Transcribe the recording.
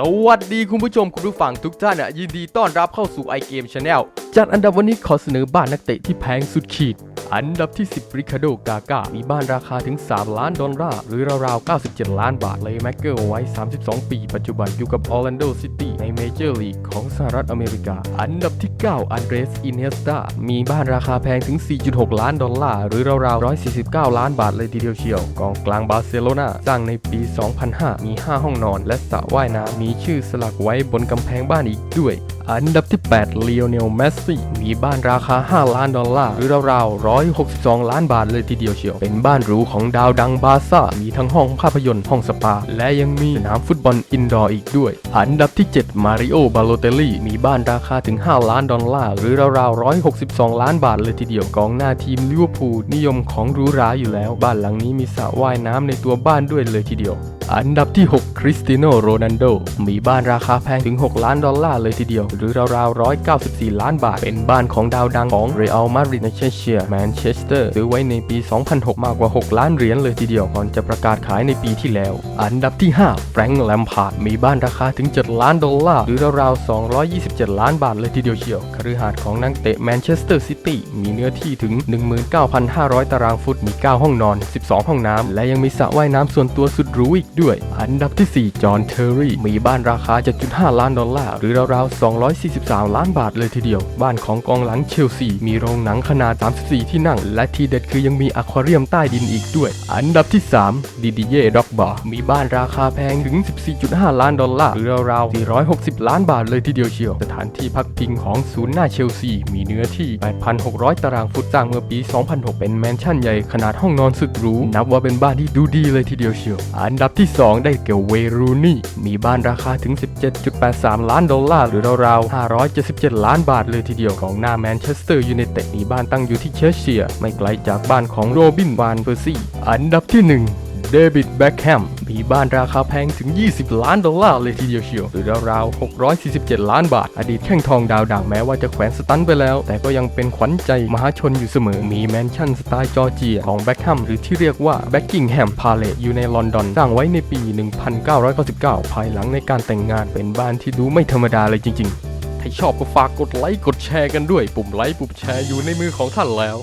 สวัสดีคุณผู้ชมคุณผู้ฟังทุกท่านอะยินดีต้อนรับเข้าสู่ iGame Channel จัดอันดับวันนี้ขอเสนอบ้านนักเตะที่แพงสุดขีด อันดับที่ 10ริคาโดกากามีบ้านราคาถึง 3 ล้านดอลลาร์ หรือราวๆ 97 ล้านบาท เลยแม็กเกอร์ไว้ 32 ปี ปัจจุบันอยู่กับออร์แลนโดซิตี้ในเมเจอร์ลีกของสหรัฐอเมริกา อันดับที่ 9 อันเดรส อินเนสตามีบ้านราคาแพงถึง 4.6 ล้านดอลลาร์ หรือราวๆ 149 ล้านบาทเลยทีเดียวเชียว กองกลางบาร์เซโลนาสร้างในปี 2005 มี 5 ห้องนอน และสระว่ายน้ำมีชื่อสลักไว้บนกำแพงบ้านอีกด้วย อันดับที่ 8 เลโอเนล เมสซี่ มีบ้านราคา 5 ล้านดอลลาร์ หรือราวๆ 162 ล้านบาทเลยทีเดียวเชียว เป็นบ้านหรูของดาวดังบาร์ซ่า มีทั้งห้องภาพยนตร์ ห้องสปา และยังมีสนามฟุตบอลอินดอร์อีกด้วย อันดับที่ 7 มาริโอ บาโลเตลลี่ มีบ้านราคาถึง 5 ล้านดอลลาร์ หรือราวๆ 162 ล้านบาทเลยทีเดียว กองหน้าทีมลิเวอร์พูลนิยมของหรูหราอยู่แล้ว บ้านหลังนี้มีสระว่ายน้ำในตัวบ้านด้วยเลยทีเดียว อันดับที่ 6 คริสติโนโรนัลโด มีบ้านราคาแพงถึง 6 ล้านดอลลาร์เลยทีเดียวหรือราวๆ 194 ล้านบาท เป็นบ้านของดาวดังของเรอัลมาดริดในเชเชียแมนเชสเตอร์ซื้อไว้ในปี 2006 มากกว่า 6 ล้านเหรียญเลยทีเดียวก่อนจะประกาศขายในปีที่แล้ว อันดับที่ 5 แฟรงค์แลมพาร์ดมีบ้านราคาถึง 7 ล้านดอลลาร์ หรือราวๆ 227 ล้านบาทเลยทีเดียวเชียวคฤหาสน์ของนักเตะแมนเชสเตอร์ซิตี้มีเนื้อที่ถึง 19,500 ตารางฟุตมี 9 ห้องนอน 12 ห้องน้ำและยังมีสระว่ายน้ำส่วนตัวสุดหรูอีกด้วย อันดับที่ 4 จอห์นเทอร์รี่มีบ้านราคา 7.5 ล้านดอลลาร์ หรือราวๆ243 ล้านบาทเลยทีเดียว บ้านของกองหลังเชลซี มีโรงหนังขนาด 34 ที่นั่ง และที่เด็ดคือยังมีอควาเรียมใต้ดินอีกด้วย อันดับที่ 3 ดิดิเย่ด็อกบาร์มีบ้านราคาแพงถึง 14.5 ล้านดอลลาร์หรือราวๆ460 ล้านบาทเลยทีเดียวเชียว สถานที่พักพิงของศูนย์หน้าเชลซี มีเนื้อที่ 8,600 ตารางฟุตสร้างเมื่อปี 2006 เป็นแมนชั่นใหญ่ขนาดห้องนอนสุดหรู นับว่าเป็นบ้านที่ดูดีเลยทีเดียวเชียว อันดับที่ 2 ได้แก่เวรูนี่ มีบ้านราคาถึง 17.83 ล้านดอลลาร์หรือราวๆ577 ล้านบาทเลยทีเดียวของหน้าแมนเชสเตอร์ยูไนเต็ดมีบ้านตั้งอยู่ที่เชสเชียร์ไม่ไกลจากบ้านของโรบินวานเฟอร์ซี่ อันดับที่ 1 เดวิดแบ็คแฮม มีบ้านราคาแพงถึง 20 ล้านดอลลาร์เลยทีเดียวเชียว หรือราวๆ 647 ล้านบาท อดีตแข้งทองดาวดังแม้ว่าจะแขวนสตันไปแล้ว แต่ก็ยังเป็นขวัญใจมหาชนอยู่เสมอ มีแมนชั่นสไตล์จอร์เจียของแบ็คแฮมหรือที่เรียกว่าแบ็กกิงแฮมพาเลตอยู่ในลอนดอนสร้างไว้ในปี 1999 ภายหลังในการแต่งงานเป็นบ้านที่ดูไม่ธรรมดาเลยจริงๆถ้าชอบก็ฝากกดไลค์กดแชร์กันด้วย ปุ่มไลค์ปุ่มแชร์อยู่ในมือของท่านแล้ว